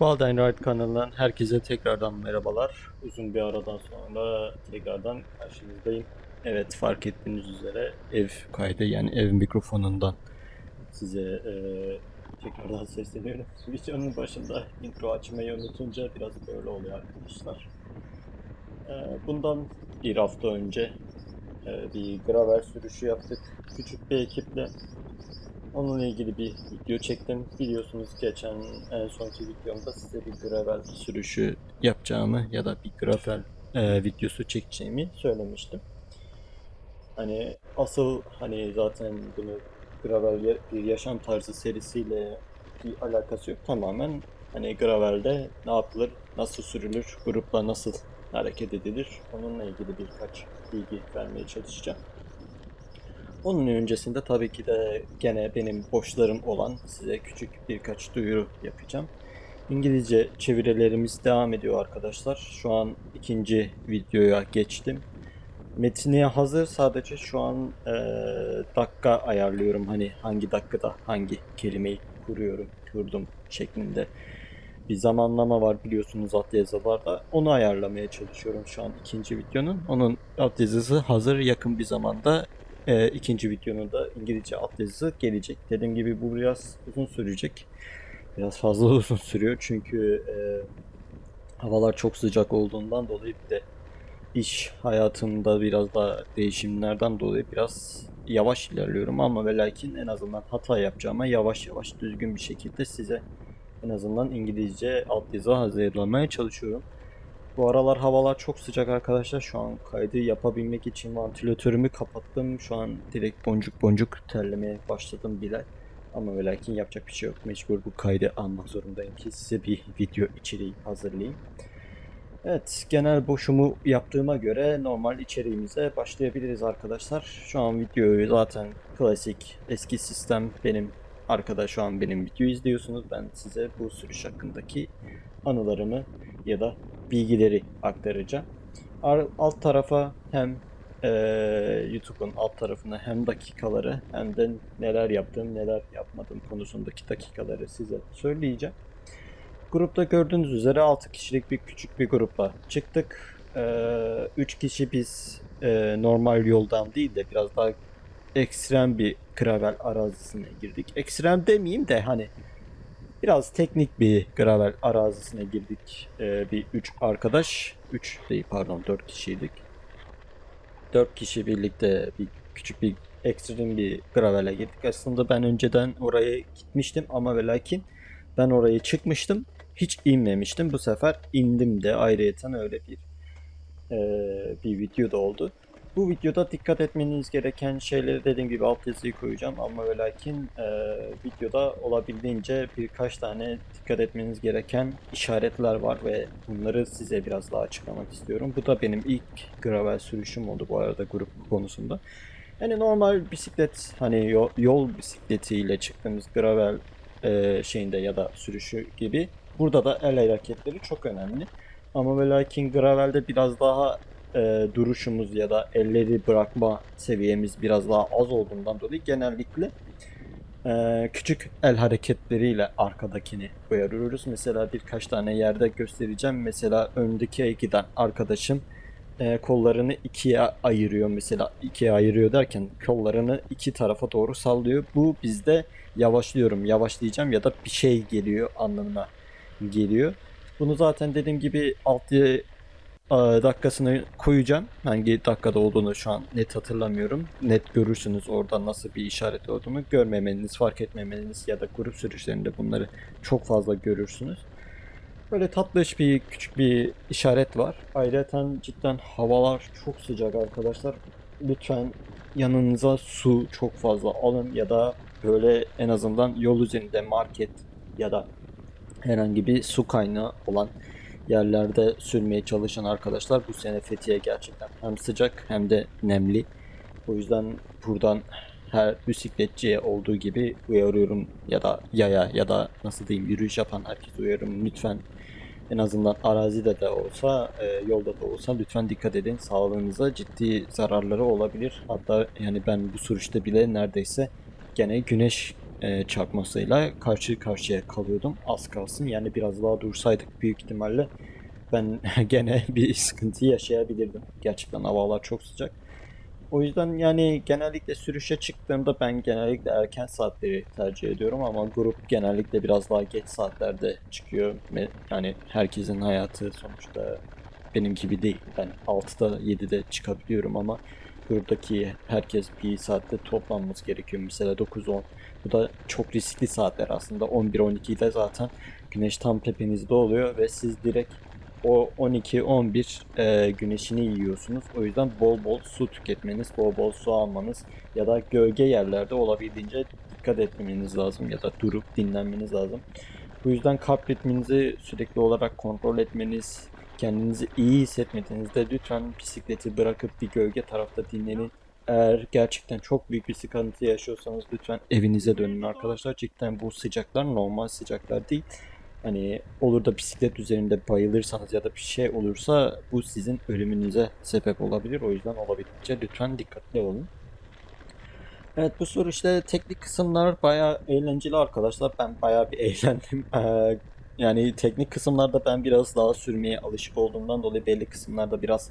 Balden Ride kanalından herkese tekrardan merhabalar. Uzun bir aradan sonra tekrardan karşınızdayım. Evet fark ettiğiniz üzere ev kaydı yani ev mikrofonundan size eee, tekrardan sesleniyorum. Videonun başında intro açmayı unutunca biraz böyle oluyor arkadaşlar. Eee, bundan bir hafta önce eee, bir gravel sürüşü yaptık. Küçük bir ekiple. Onunla ilgili bir video çektim. Biliyorsunuz geçen en sonki videomda size bir gravel sürüşü yapacağımı ya da bir gravel e, videosu çekeceğimi söylemiştim. Hani asıl hani zaten bunu gravel bir yaşam tarzı serisiyle bir alakası yok. Tamamen hani gravelde ne yapılır, nasıl sürülür, grupla nasıl hareket edilir onunla ilgili birkaç bilgi vermeye çalışacağım. Onun öncesinde tabii ki de gene benim boşlarım olan size küçük birkaç duyuru yapacağım. İngilizce çevirilerimiz devam ediyor arkadaşlar. Şu an ikinci videoya geçtim. Metni hazır sadece şu an eee, dakika ayarlıyorum. Hani hangi dakikada hangi kelimeyi kuruyorum, kurdum şeklinde bir zamanlama var biliyorsunuz altyazılarda. Onu ayarlamaya çalışıyorum şu an ikinci videonun. Onun altyazısı hazır yakın bir zamanda e, ikinci videonun da İngilizce altyazısı gelecek. Dediğim gibi bu biraz uzun sürecek. Biraz fazla uzun sürüyor çünkü e, havalar çok sıcak olduğundan dolayı bir de iş hayatımda biraz da değişimlerden dolayı biraz yavaş ilerliyorum ama ve lakin en azından hata yapacağıma yavaş yavaş düzgün bir şekilde size en azından İngilizce altyazı hazırlamaya çalışıyorum. Bu aralar havalar çok sıcak arkadaşlar. Şu an kaydı yapabilmek için vantilatörümü kapattım. Şu an direkt boncuk boncuk terlemeye başladım bile. Ama ve yapacak bir şey yok. Mecbur bu kaydı almak zorundayım ki size bir video içeriği hazırlayayım. Evet, genel boşumu yaptığıma göre normal içeriğimize başlayabiliriz arkadaşlar. Şu an videoyu zaten klasik eski sistem benim arkada şu an benim video izliyorsunuz. Ben size bu sürüş hakkındaki anılarımı ya da bilgileri aktaracağım. Ar- Alt tarafa hem eee, YouTube'un alt tarafına hem dakikaları hem de neler yaptım neler yapmadım konusundaki dakikaları size söyleyeceğim. Grupta gördüğünüz üzere 6 kişilik bir küçük bir grupla çıktık. 3 kişi biz eee, normal yoldan değil de biraz daha ekstrem bir gravel arazisine girdik. Ekstrem demeyeyim de hani biraz teknik bir gravel arazisine girdik. Ee, bir 3 arkadaş, 3 değil pardon 4 kişiydik. 4 kişi birlikte bir küçük bir ekstrem bir gravele girdik. Aslında ben önceden oraya gitmiştim ama ve lakin ben oraya çıkmıştım. Hiç inmemiştim. Bu sefer indim de ayrıyeten öyle bir eee, bir video da oldu. Bu videoda dikkat etmeniz gereken şeyleri dediğim gibi altyazıyı koyacağım ama ve lakin e, videoda olabildiğince birkaç tane dikkat etmeniz gereken işaretler var ve bunları size biraz daha açıklamak istiyorum. Bu da benim ilk gravel sürüşüm oldu bu arada grup konusunda. Yani normal bisiklet hani yol, yol bisikletiyle çıktığımız gravel e, şeyinde ya da sürüşü gibi burada da el hareketleri çok önemli. Ama ve lakin gravelde biraz daha e, duruşumuz ya da elleri bırakma seviyemiz biraz daha az olduğundan dolayı genellikle e, küçük el hareketleriyle arkadakini uyarıyoruz. Mesela birkaç tane yerde göstereceğim. Mesela öndeki giden arkadaşım e, kollarını ikiye ayırıyor. Mesela ikiye ayırıyor derken kollarını iki tarafa doğru sallıyor. Bu bizde yavaşlıyorum, yavaşlayacağım ya da bir şey geliyor anlamına geliyor. Bunu zaten dediğim gibi alt dakikasını koyacağım. Hangi dakikada olduğunu şu an net hatırlamıyorum. Net görürsünüz orada nasıl bir işaret olduğunu. Görmemeniz, fark etmemeniz ya da grup sürüşlerinde bunları çok fazla görürsünüz. Böyle tatlış bir küçük bir işaret var. Ayrıca cidden havalar çok sıcak arkadaşlar. Lütfen yanınıza su çok fazla alın ya da böyle en azından yol üzerinde market ya da herhangi bir su kaynağı olan yerlerde sürmeye çalışan arkadaşlar bu sene Fethiye gerçekten hem sıcak hem de nemli. O yüzden buradan her bisikletçiye olduğu gibi uyarıyorum ya da yaya ya da nasıl diyeyim yürüyüş yapan herkese uyarıyorum. Lütfen en azından arazide de olsa e, yolda da olsa lütfen dikkat edin. Sağlığınıza ciddi zararları olabilir. Hatta yani ben bu sürüşte bile neredeyse gene güneş e, çarpmasıyla karşı karşıya kalıyordum. Az kalsın yani biraz daha dursaydık büyük ihtimalle ben gene bir sıkıntı yaşayabilirdim. Gerçekten havalar çok sıcak. O yüzden yani genellikle sürüşe çıktığımda ben genellikle erken saatleri tercih ediyorum ama grup genellikle biraz daha geç saatlerde çıkıyor. Yani herkesin hayatı sonuçta benim gibi değil. Ben 6'da 7'de çıkabiliyorum ama gruptaki herkes bir saatte toplanması gerekiyor. Mesela 9-10. Bu da çok riskli saatler aslında. 11-12'de zaten güneş tam tepenizde oluyor ve siz direkt o 12-11 e, güneşini yiyorsunuz. O yüzden bol bol su tüketmeniz, bol bol su almanız ya da gölge yerlerde olabildiğince dikkat etmeniz lazım ya da durup dinlenmeniz lazım. Bu yüzden kalp ritminizi sürekli olarak kontrol etmeniz, kendinizi iyi hissetmediğinizde lütfen bisikleti bırakıp bir gölge tarafta dinlenin. Eğer gerçekten çok büyük bir sıkıntı yaşıyorsanız lütfen evinize dönün arkadaşlar. Cidden bu sıcaklar normal sıcaklar değil. Hani olur da bisiklet üzerinde bayılırsanız ya da bir şey olursa bu sizin ölümünüze sebep olabilir. O yüzden olabildiğince lütfen dikkatli olun. Evet bu soru işte teknik kısımlar bayağı eğlenceli arkadaşlar. Ben bayağı bir eğlendim. Yani teknik kısımlarda ben biraz daha sürmeye alışık olduğumdan dolayı belli kısımlarda biraz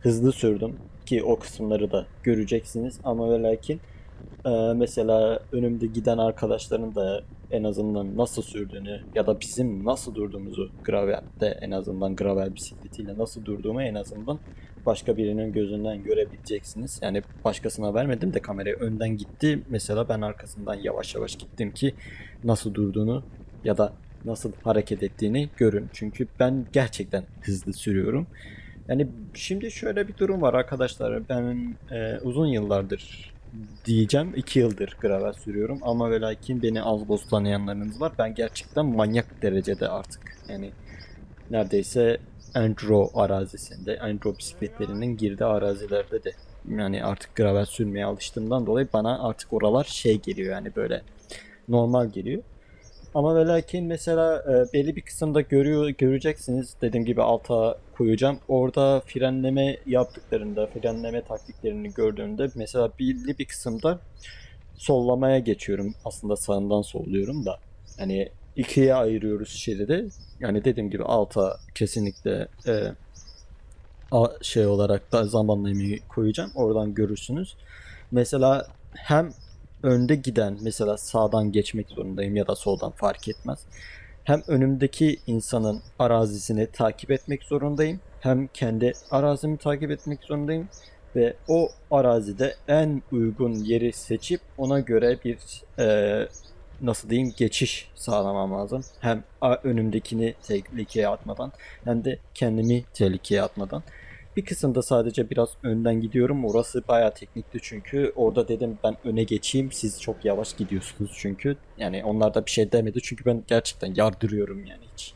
hızlı sürdüm. Ki o kısımları da göreceksiniz. Ama ve lakin e, mesela önümde giden arkadaşların da en azından nasıl sürdüğünü ya da bizim nasıl durduğumuzu gravelde en azından gravel bisikletiyle nasıl durduğumu en azından başka birinin gözünden görebileceksiniz. Yani başkasına vermedim de kamerayı önden gitti. Mesela ben arkasından yavaş yavaş gittim ki nasıl durduğunu ya da nasıl hareket ettiğini görün. Çünkü ben gerçekten hızlı sürüyorum. Yani şimdi şöyle bir durum var arkadaşlar. Ben e, uzun yıllardır diyeceğim 2 yıldır gravel sürüyorum ama ve lakin beni az boz tanıyanlarınız var. Ben gerçekten manyak derecede artık yani neredeyse enduro arazisinde, enduro bisikletlerinin girdiği arazilerde de yani artık gravel sürmeye alıştığımdan dolayı bana artık oralar şey geliyor yani böyle normal geliyor. Ama ve lakin mesela e, belli bir kısımda görüyor göreceksiniz. Dediğim gibi alta koyacağım. Orada frenleme yaptıklarında, frenleme taktiklerini gördüğümde mesela belli bir kısımda sollamaya geçiyorum. Aslında sağından solluyorum da. Hani ikiye ayırıyoruz şeridi. Yani dediğim gibi alta kesinlikle e, a- şey olarak da zamanlamayı koyacağım. Oradan görürsünüz. Mesela hem önde giden mesela sağdan geçmek zorundayım ya da soldan fark etmez. Hem önümdeki insanın arazisini takip etmek zorundayım. Hem kendi arazimi takip etmek zorundayım. Ve o arazide en uygun yeri seçip ona göre bir e, nasıl diyeyim geçiş sağlamam lazım. Hem önümdekini tehlikeye atmadan hem de kendimi tehlikeye atmadan. Bir kısımda sadece biraz önden gidiyorum. Orası bayağı teknikti çünkü. Orada dedim ben öne geçeyim. Siz çok yavaş gidiyorsunuz çünkü. Yani onlar da bir şey demedi çünkü ben gerçekten yardırıyorum yani hiç.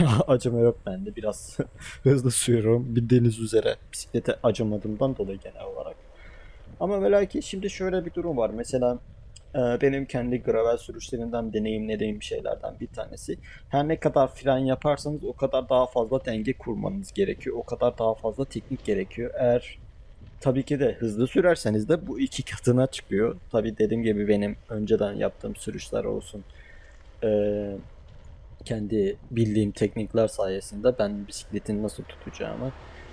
Acıma yok bende. Biraz hızlı sürüyorum. Bildiğiniz üzere bisiklete acımadığımdan dolayı genel olarak. Ama ve lakin şimdi şöyle bir durum var. Mesela benim kendi gravel sürüşlerimden deneyimlediğim şeylerden bir tanesi. Her ne kadar fren yaparsanız o kadar daha fazla denge kurmanız gerekiyor. O kadar daha fazla teknik gerekiyor. Eğer tabii ki de hızlı sürerseniz de bu iki katına çıkıyor. Tabii dediğim gibi benim önceden yaptığım sürüşler olsun. e, kendi bildiğim teknikler sayesinde ben bisikletin nasıl tutacağımı,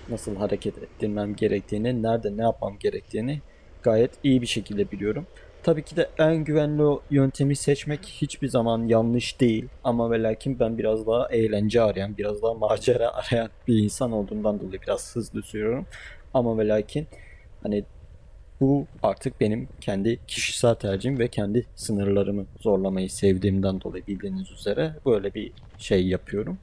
nasıl hareket ettirmem gerektiğini, nerede ne yapmam gerektiğini gayet iyi bir şekilde biliyorum. Tabii ki de en güvenli yöntemi seçmek hiçbir zaman yanlış değil. Ama ve lakin ben biraz daha eğlence arayan, biraz daha macera arayan bir insan olduğumdan dolayı biraz hızlı sürüyorum. Ama ve lakin hani bu artık benim kendi kişisel tercihim ve kendi sınırlarımı zorlamayı sevdiğimden dolayı bildiğiniz üzere böyle bir şey yapıyorum.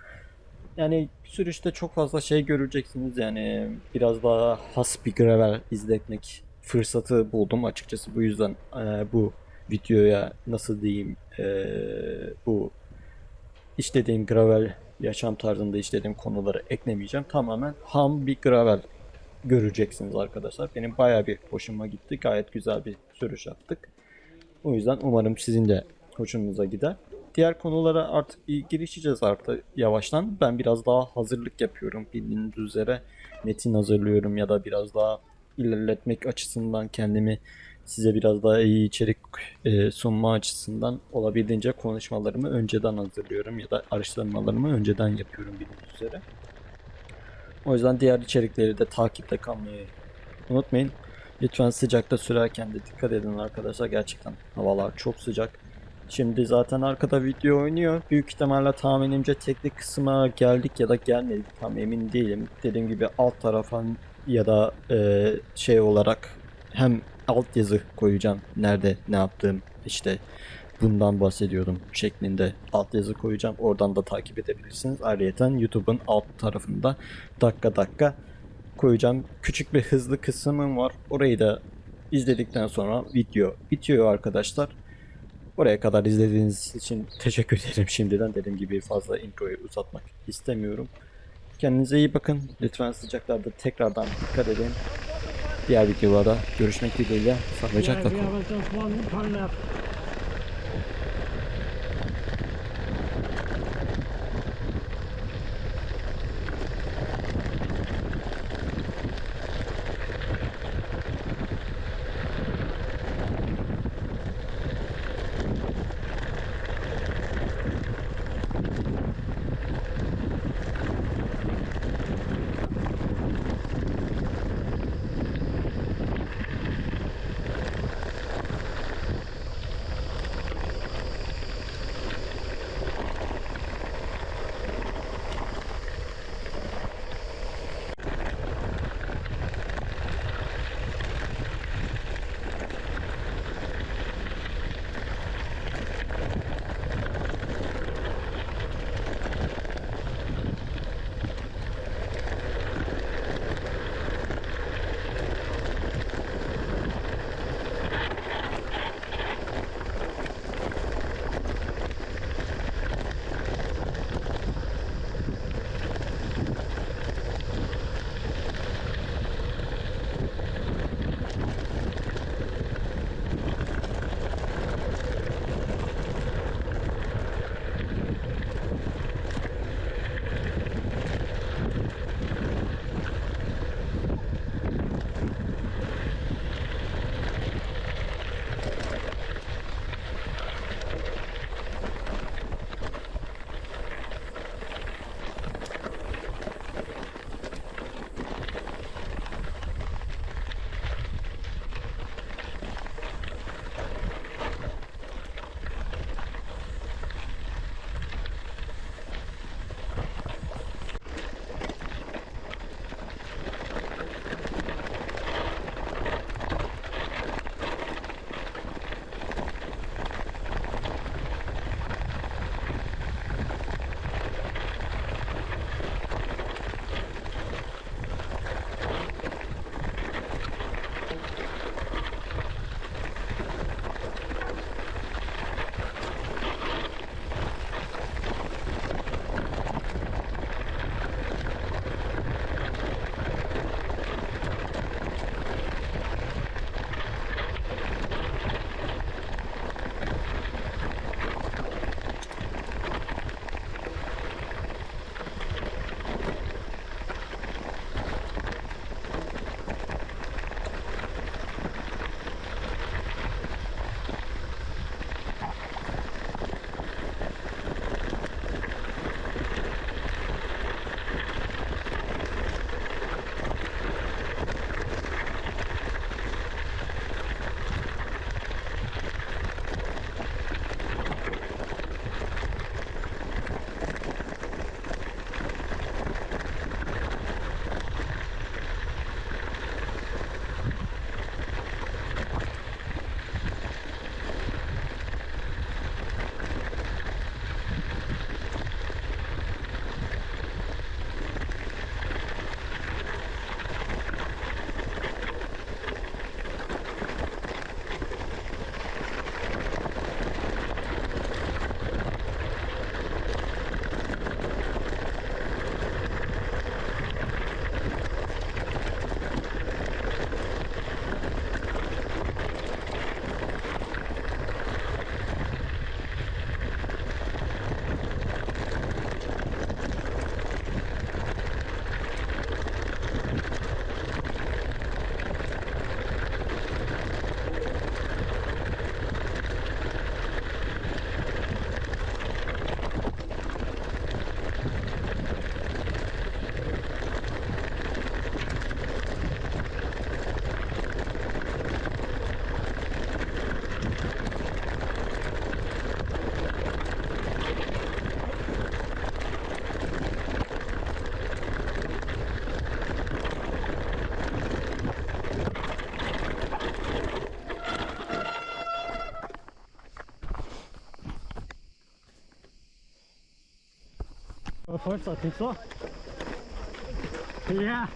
Yani sürüşte çok fazla şey göreceksiniz yani biraz daha has bir gravel izletmek fırsatı buldum açıkçası bu yüzden e, bu videoya nasıl diyeyim e, bu işlediğim gravel yaşam tarzında işlediğim konuları eklemeyeceğim. Tamamen ham bir gravel göreceksiniz arkadaşlar. Benim bayağı bir hoşuma gitti. Gayet güzel bir sürüş yaptık. O yüzden umarım sizin de hoşunuza gider. Diğer konulara artık girişeceğiz artık yavaştan. Ben biraz daha hazırlık yapıyorum. Bildiğiniz üzere metin hazırlıyorum ya da biraz daha ilerletmek açısından kendimi size biraz daha iyi içerik e, sunma açısından olabildiğince konuşmalarımı önceden hazırlıyorum ya da araştırmalarımı önceden yapıyorum bildiğiniz üzere. O yüzden diğer içerikleri de takipte kalmayı unutmayın. Lütfen sıcakta sürerken de dikkat edin arkadaşlar. Gerçekten havalar çok sıcak. Şimdi zaten arkada video oynuyor. Büyük ihtimalle tahminimce teknik kısma geldik ya da gelmedik. Tam emin değilim. Dediğim gibi alt tarafa ya da e, şey olarak hem altyazı koyacağım. Nerede ne yaptığım işte bundan bahsediyordum şeklinde altyazı koyacağım. Oradan da takip edebilirsiniz. Ayrıca YouTube'un alt tarafında dakika dakika koyacağım. Küçük bir hızlı kısmım var. Orayı da izledikten sonra video bitiyor arkadaşlar. Oraya kadar izlediğiniz için teşekkür ederim şimdiden. Dediğim gibi fazla introyu uzatmak istemiyorum. Kendinize iyi bakın. Lütfen sıcaklarda tekrardan dikkat edin. Diğer videolarda görüşmek dileğiyle. Sağlıcakla kalın. 벌써 됐어? 이야